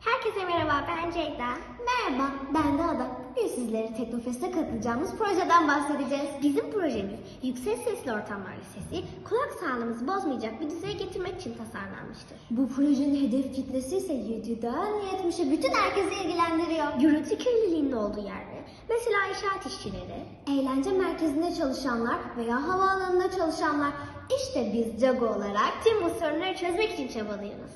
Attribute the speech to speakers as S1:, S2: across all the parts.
S1: Herkese merhaba, ben Ceyda.
S2: Merhaba, ben de Ada. Bugün sizlere Teknofest'e katılacağımız projeden bahsedeceğiz.
S1: Bizim projemiz Yüksek Sesli Ortamlar Lisesi, kulak sağlığımızı bozmayacak bir düzeye getirmek için tasarlanmıştır.
S2: Bu projenin hedef kitlesi ise 7'den 70'e bütün herkesi ilgilendiriyor.
S1: Gürültü kirliliğinin olduğu yerde, mesela inşaat işçileri,
S2: Eğlence merkezinde çalışanlar veya havaalanında çalışanlar. İşte biz CAGO olarak
S1: tüm bu sorunları çözmek için çabalıyoruz.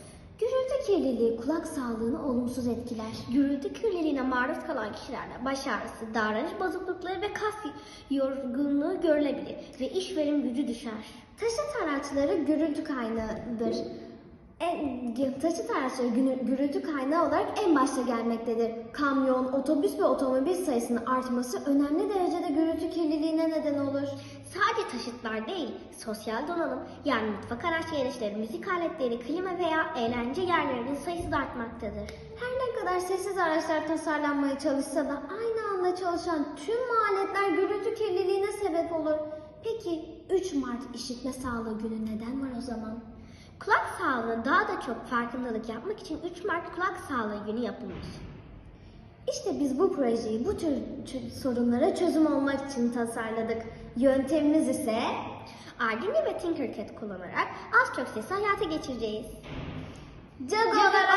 S2: Gürültü kirliliği kulak sağlığını olumsuz etkiler.
S1: Gürültü kirliliğine maruz kalan kişilerde baş ağrısı, davranış bozuklukları ve kas yorgunluğu görülebilir ve iş verim gücü düşer.
S2: Taşıt araçları gürültü kaynağıdır. En, taşıt araçları gü- gürültü kaynağı olarak en başta gelmektedir. Kamyon, otobüs ve otomobil sayısının artması önemli derecede gürültü kirliliğine neden olur.
S1: Sadece taşıtlar değil, sosyal donanım yani mutfak araç gereçleri, müzik aletleri, klima veya eğlence yerlerinin sayısı da artmaktadır.
S2: Her ne kadar sessiz araçlar tasarlanmaya çalışsa da aynı anda çalışan tüm aletler gürültü kirliliğine sebep olur. Peki 3 Mart işitme sağlığı günü neden var o zaman?
S1: Kulak sağlığına daha da çok farkındalık yapmak için 3 Mart Kulak Sağlığı Günü yapılmış.
S2: İşte biz bu projeyi bu tür sorunlara çözüm olmak için tasarladık. Yöntemimiz ise
S1: Arduino ve Tinkercad kullanarak az çok sesi hayata geçireceğiz.
S2: CAGO olarak